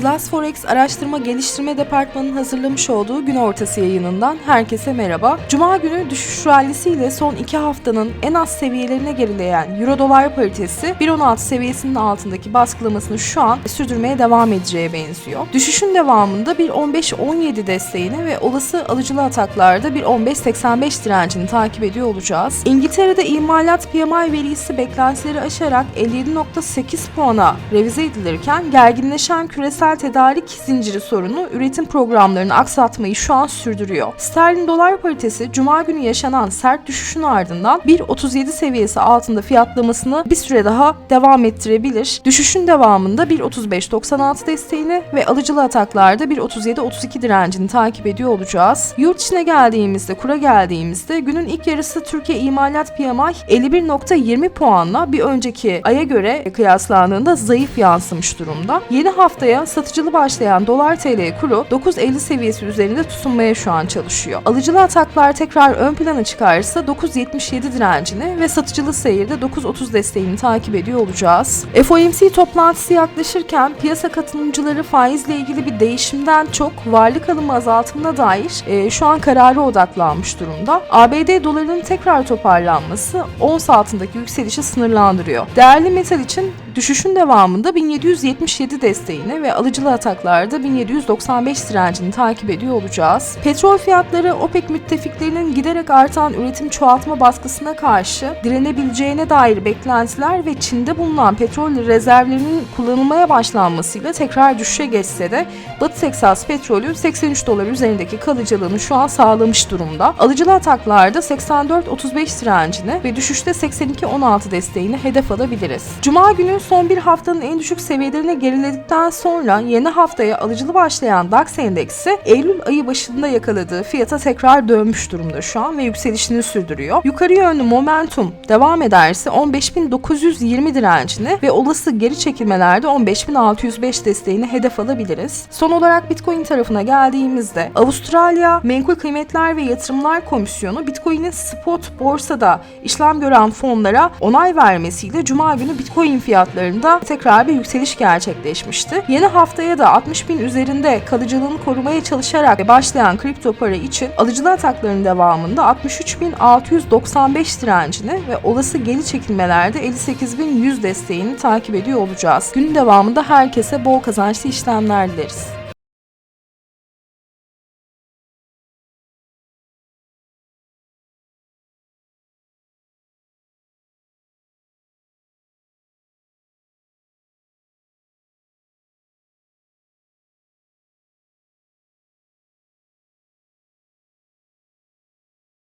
Class Forex Araştırma Geliştirme Departmanı'nın hazırlamış olduğu gün ortası yayınından herkese merhaba. Cuma günü düşüş rallisiyle son iki haftanın en az seviyelerine gerileyen Euro dolar paritesi 1.16 seviyesinin altındaki baskılamasını şu an sürdürmeye devam edeceğe benziyor. Düşüşün devamında 1.15-17 desteğini ve olası alıcılı ataklarda 1.15-85 direncini takip ediyor olacağız. İngiltere'de imalat PMI verisi beklentileri aşarak 57.8 puana revize edilirken gerginleşen küresel tedarik zinciri sorunu üretim programlarını aksatmayı şu an sürdürüyor. Sterlin dolar paritesi cuma günü yaşanan sert düşüşün ardından 1.37 seviyesi altında fiyatlamasını bir süre daha devam ettirebilir. Düşüşün devamında 1.35.96 desteğini ve alıcılı ataklarda 1.37.32 direncini takip ediyor olacağız. Yurt içine geldiğimizde, kura geldiğimizde günün ilk yarısı Türkiye imalat PMI 51.20 puanla bir önceki aya göre kıyaslandığında zayıf yansımış durumda. Yeni haftaya satıcılı başlayan dolar TL kuru 9.50 seviyesi üzerinde tutunmaya şu an çalışıyor. Alıcılı ataklar tekrar ön plana çıkarsa 9.77 direncini ve satıcılı seyirde 9.30 desteğini takip ediyor olacağız. FOMC toplantısı yaklaşırken piyasa katılımcıları faizle ilgili bir değişimden çok varlık alımı azaltımına dair e, şu an karara odaklanmış durumda. ABD dolarının tekrar toparlanması ons altındaki yükselişi sınırlandırıyor. Değerli metal için düşüşün devamında 1777 desteğini ve alıcılı ataklarda 1795 direncini takip ediyor olacağız. Petrol fiyatları OPEC müttefiklerinin giderek artan üretim çoğaltma baskısına karşı direnebileceğine dair beklentiler ve Çin'de bulunan petrol rezervlerinin kullanılmaya başlanmasıyla tekrar düşüşe geçse de Batı Teksas petrolü 83 dolar üzerindeki kalıcılığını şu an sağlamış durumda. Alıcılı ataklarda 84-35 direncini ve düşüşte 82-16 desteğini hedef alabiliriz. Cuma günü son bir haftanın en düşük seviyelerine geriledikten sonra yeni haftaya alıcılı başlayan DAX endeksi Eylül ayı başında yakaladığı fiyata tekrar dönmüş durumda şu an ve yükselişini sürdürüyor. Yukarı yönlü momentum devam ederse 15.920 direncini ve olası geri çekilmelerde 15.605 desteğini hedef alabiliriz. Son olarak Bitcoin tarafına geldiğimizde Avustralya Menkul Kıymetler ve Yatırımlar Komisyonu Bitcoin'in spot borsada işlem gören fonlara onay vermesiyle Cuma günü Bitcoin fiyatlarında tekrar bir yükseliş gerçekleşmişti. Yeni haftaya da 60 bin üzerinde kalıcılığını korumaya çalışarak başlayan kripto para için alıcılı atakların devamında 63.695 direncini ve olası geri çekilmelerde 58.100 desteğini takip ediyor olacağız. Günün devamında herkese bol kazançlı işlemler dileriz.